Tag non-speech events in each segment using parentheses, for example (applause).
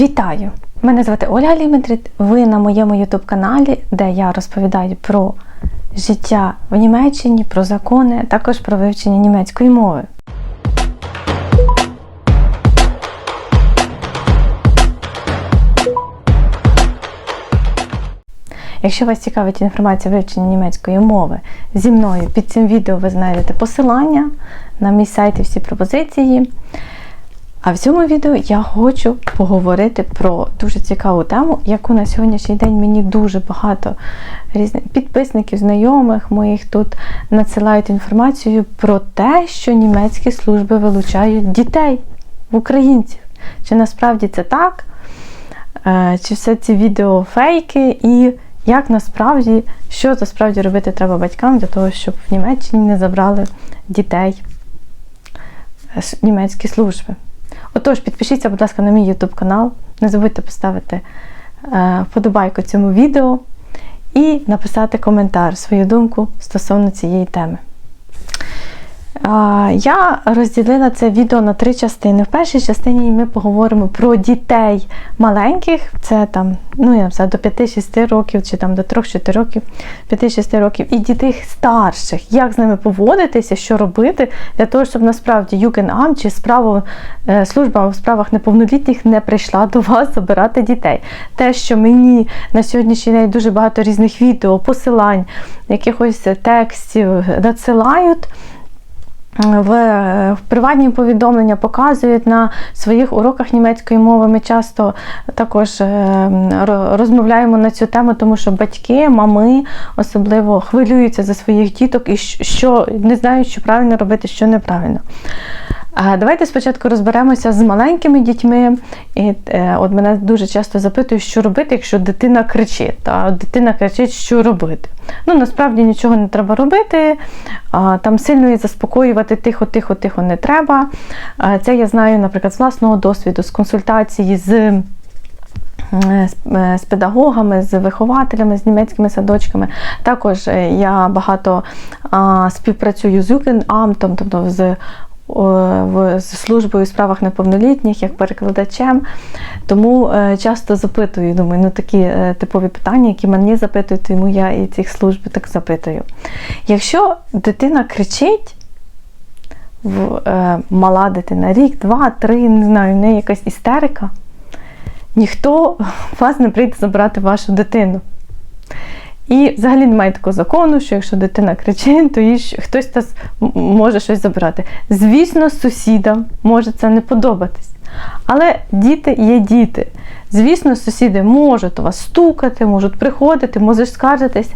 Вітаю! Мене звати Ольга Ліметрит. Ви на моєму ютуб каналі, де я розповідаю про життя в Німеччині, про закони, також про вивчення німецької мови. Якщо вас цікавить інформація вивчення німецької мови зі мною, під цим відео ви знайдете посилання на мій сайт і всі пропозиції. А в цьому відео я хочу поговорити про дуже цікаву тему, яку на сьогоднішній день мені дуже багато різних підписників, знайомих моїх тут надсилають інформацію про те, що німецькі служби вилучають дітей в українців. Чи насправді це так? Е, Чи все ці відео фейки, і як насправді, що насправді робити треба батькам для того, щоб в Німеччині не забрали дітей німецькі служби? Отож, підпишіться, будь ласка, на мій YouTube канал. Не забудьте поставити е, вподобайку цьому відео і написати коментар, свою думку стосовно цієї теми. Я розділила це відео на три частини. В першій частині ми поговоримо про дітей маленьких, це там, ну я знаю, до 5-6 років, чи там до 3-4 років, 5-6 років, і дітей старших, як з ними поводитися, що робити, для того, щоб насправді Юкенам чи справа, е, служба у справах неповнолітніх не прийшла до вас забирати дітей. Те, що мені на сьогоднішній день дуже багато різних відео, посилань, якихось текстів надсилають в, в приватні повідомлення показують на своїх уроках німецької мови. Ми часто також е, розмовляємо на цю тему, тому що батьки, мами особливо хвилюються за своїх діток і що не знають, що правильно робити, що неправильно. Давайте спочатку розберемося з маленькими дітьми. І е, от Мене дуже часто запитують, що робити, якщо дитина кричить. Та Дитина кричить, що робити. Ну, Насправді нічого не треба робити, там сильно її заспокоювати тихо-тихо, тихо не треба. Це я знаю, наприклад, з власного досвіду, з консультації з. Е, з педагогами, з вихователями, з німецькими садочками. Також е, я багато а, співпрацюю з Юкенамтом, тобто з в службою у справах неповнолітніх, як перекладачем. Тому е, часто запитую, думаю, ну такі е, типові питання, які мені запитують, тому я і цих служб так запитую. Якщо дитина кричить, е, мала дитина, рік, два, три, не знаю, в неї якась істерика, ніхто (laughs) вас не прийде забрати вашу дитину. І взагалі немає такого закону, що якщо дитина кричить, то їй хтось та може щось забрати. Звісно, сусідам може це не подобатись. Але діти є діти. Звісно, сусіди можуть вас стукати, можуть приходити, можуть скаржитись.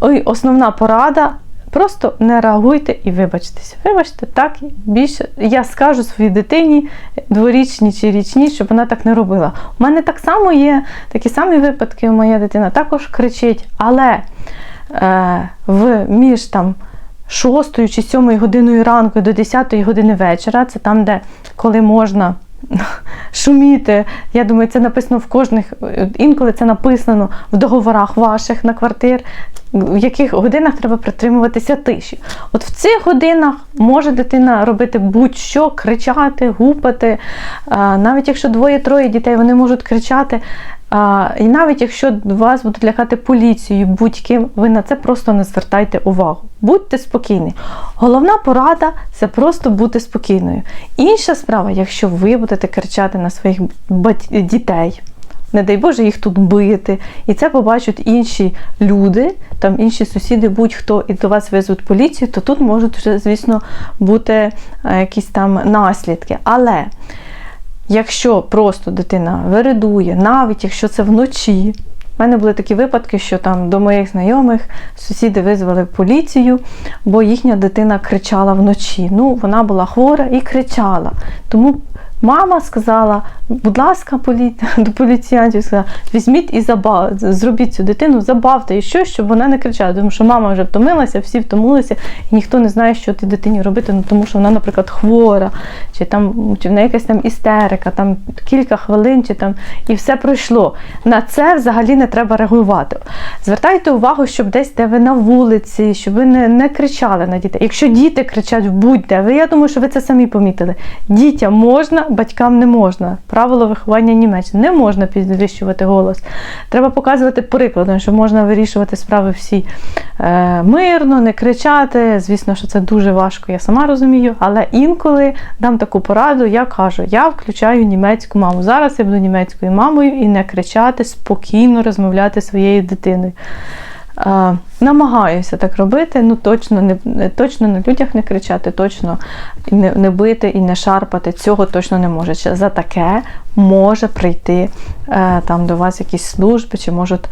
Ой, Основна порада Просто не реагуйте і вибачтеся. Вибачте, так більше я скажу своїй дитині дворічній чи річній, щоб вона так не робила. У мене так само є такі самі випадки, моя дитина також кричить, але е, в між там 6 чи 7 годиною ранку до 10 години вечора, це там, де коли можна. (laughs) Шуміти, я думаю, це написано в кожних, інколи це написано в договорах ваших на квартир в яких годинах треба притримуватися тиші. От в цих годинах може дитина робити будь-що, кричати, гупати. Навіть якщо двоє-троє дітей, вони можуть кричати. І навіть якщо вас будуть лякати поліцією, будь-ким, ви на це просто не звертайте увагу. Будьте спокійні. Головна порада це просто бути спокійною. Інша справа, якщо ви будете кричати на своїх дітей не дай Боже, їх тут бити. І це побачать інші люди, там інші сусіди, будь-хто і до вас везуть поліцію, то тут можуть вже, звісно, бути е, якісь там наслідки. Але якщо просто дитина вередує, навіть якщо це вночі. У мене були такі випадки, що там до моїх знайомих сусіди визвали поліцію, бо їхня дитина кричала вночі. Ну, вона була хвора і кричала. Тому Мама сказала, будь ласка, полі... (laughs) до поліціянтів сказала, візьміть і забав... зробіть цю дитину, забавте і щось, щоб вона не кричала. Тому що мама вже втомилася, всі втомилися, і ніхто не знає, що ти дитині робити, ну тому що вона, наприклад, хвора, чи там чи в неї якась там істерика, там кілька хвилин, чи там і все пройшло. На це взагалі не треба реагувати. Звертайте увагу, щоб десь де ви на вулиці, щоб ви не, не кричали на дітей. Якщо діти кричать будь-де, ви я думаю, що ви це самі помітили. Дітям можна батькам не можна. Правило виховання Німеччини не можна підвищувати голос. Треба показувати прикладом, що можна вирішувати справи всі е, мирно, не кричати. Звісно, що це дуже важко, я сама розумію. Але інколи дам таку пораду, я кажу, я включаю німецьку маму. Зараз я буду німецькою мамою і не кричати, спокійно розмовляти своєю дитиною. Намагаюся так робити, ну точно не, точно на людях не кричати, точно не, не бити і не шарпати. Цього точно не може. За таке може прийти е, там до вас якісь служби, чи можуть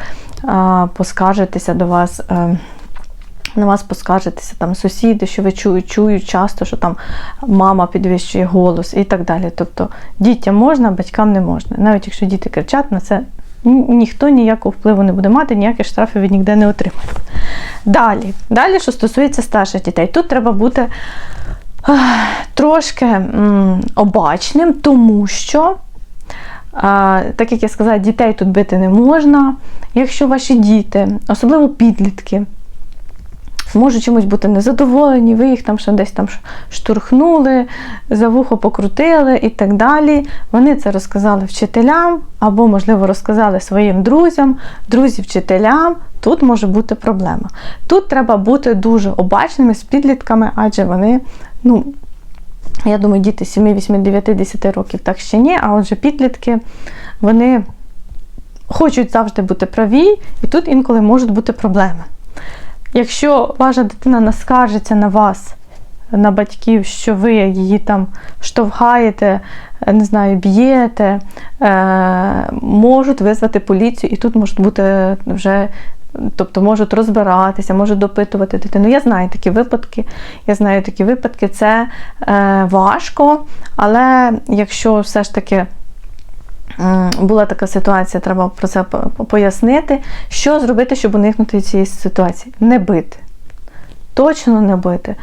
поскаржитися до вас. Е, на вас поскаржитися там сусіди, що ви чують, чують часто, що там мама підвищує голос і так далі. Тобто дітям можна, батькам не можна. Навіть якщо діти кричать, на це ніхто ніякого впливу не буде мати, ніяких штрафів він ніде не отримає. Далі, далі, що стосується старших дітей, тут треба бути трошки обачним, тому що. Так як я сказала, дітей тут бити не можна. Якщо ваші діти, особливо підлітки, можуть чимось бути незадоволені, ви їх там ще десь там штурхнули, за вухо покрутили і так далі. Вони це розказали вчителям або, можливо, розказали своїм друзям, друзі вчителям. Тут може бути проблема. Тут треба бути дуже обачними з підлітками, адже вони, ну, я думаю, діти 7, 8, 9, 10 років так ще ні, а отже, підлітки, вони хочуть завжди бути праві, і тут інколи можуть бути проблеми. Якщо ваша дитина наскаржиться на вас, на батьків, що ви її там штовхаєте, не знаю, б'єте, е, можуть визвати поліцію, і тут можуть бути вже. Тобто можуть розбиратися, можуть допитувати дитину. Я знаю такі випадки. Я знаю такі випадки, це е, важко, але якщо все ж таки була така ситуація, треба про це пояснити. Що зробити, щоб уникнути цієї ситуації? Не бити. Точно не бити.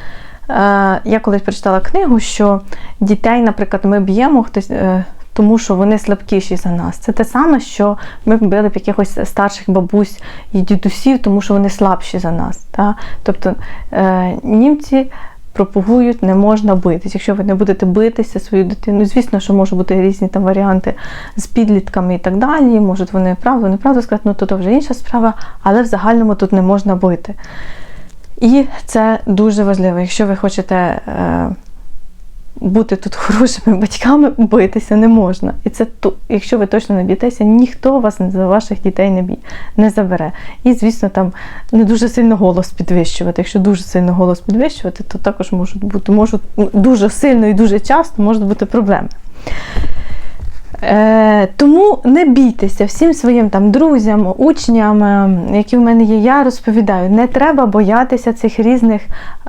Е, я колись прочитала книгу, що дітей, наприклад, ми б'ємо хтось. е, Тому що вони слабкіші за нас. Це те саме, що ми били б якихось старших бабусь і дідусів, тому що вони слабші за нас. Та? Тобто е, німці пропагують, не можна битись. Якщо ви не будете битися свою дитину, звісно, що можуть бути різні там варіанти з підлітками і так далі. Можуть вони правду, неправду сказати, ну то, то вже інша справа, але в загальному тут не можна бити. І це дуже важливо. Якщо ви хочете е, бути тут хорошими батьками, битися не можна. І це ту, якщо ви точно не б'єтеся, ніхто вас за ваших дітей не бій, не забере. І, звісно, там не дуже сильно голос підвищувати. Якщо дуже сильно голос підвищувати, то також можуть бути можуть ну, дуже сильно і дуже часто можуть бути проблеми. Е, тому не бійтеся всім своїм там друзям, учням, е, які в мене є, я розповідаю, не треба боятися цих різних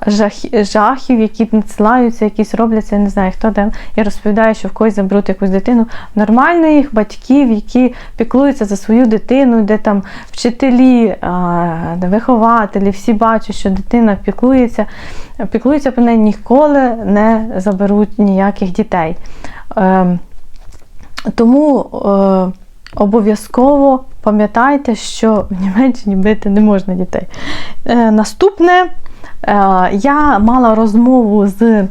жах, жахів, які надсилаються, якісь робляться, я не знаю, хто де. Я розповідаю, що в когось заберуть якусь дитину. Нормальних батьків, які піклуються за свою дитину, де там вчителі, а, вихователі, всі бачать, що дитина піклується, піклуються про неї ніколи не заберуть ніяких дітей. Ем, тому е, обов'язково пам'ятайте, що в Німеччині бити не можна дітей. Е, наступне, е, я мала розмову з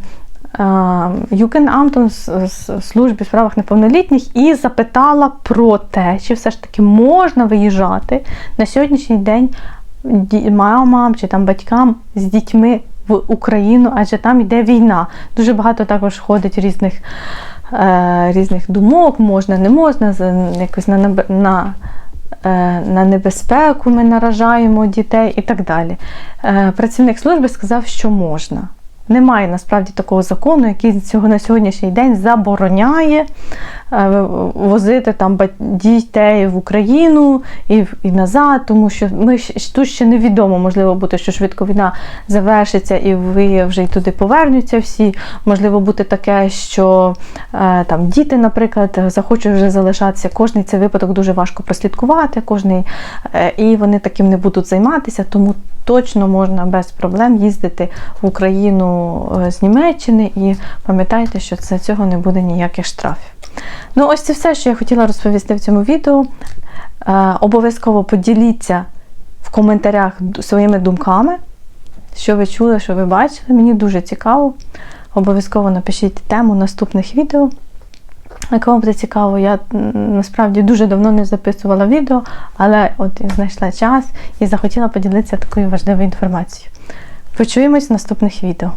Юкенамтом з з служби в справах неповнолітніх і запитала про те, чи все ж таки можна виїжджати на сьогоднішній день мамам чи там батькам з дітьми в Україну, адже там йде війна. Дуже багато також ходить різних е, різних думок, можна, не можна, якось на, на, е, на небезпеку ми наражаємо дітей і так далі. Е, працівник служби сказав, що можна. Немає насправді такого закону, який цього на сьогоднішній день забороняє е, возити там дітей в Україну і, і назад, тому що ми тут ще невідомо, можливо, бути, що швидко війна завершиться і ви вже й туди повернуться всі. Можливо, бути таке, що е, там діти, наприклад, захочуть вже залишатися. Кожний цей випадок дуже важко прослідкувати, кожний, е, і вони таким не будуть займатися, тому точно можна без проблем їздити в Україну е, з Німеччини і пам'ятайте, що це цього не буде ніяких штрафів. Ну, ось це все, що я хотіла розповісти в цьому відео. Е, обов'язково поділіться в коментарях своїми думками, що ви чули, що ви бачили. Мені дуже цікаво. Обов'язково напишіть тему наступних відео. Якщо вам буде цікаво, я насправді дуже давно не записувала відео, але от знайшла час і захотіла поділитися такою важливою інформацією. Почуємось в наступних відео.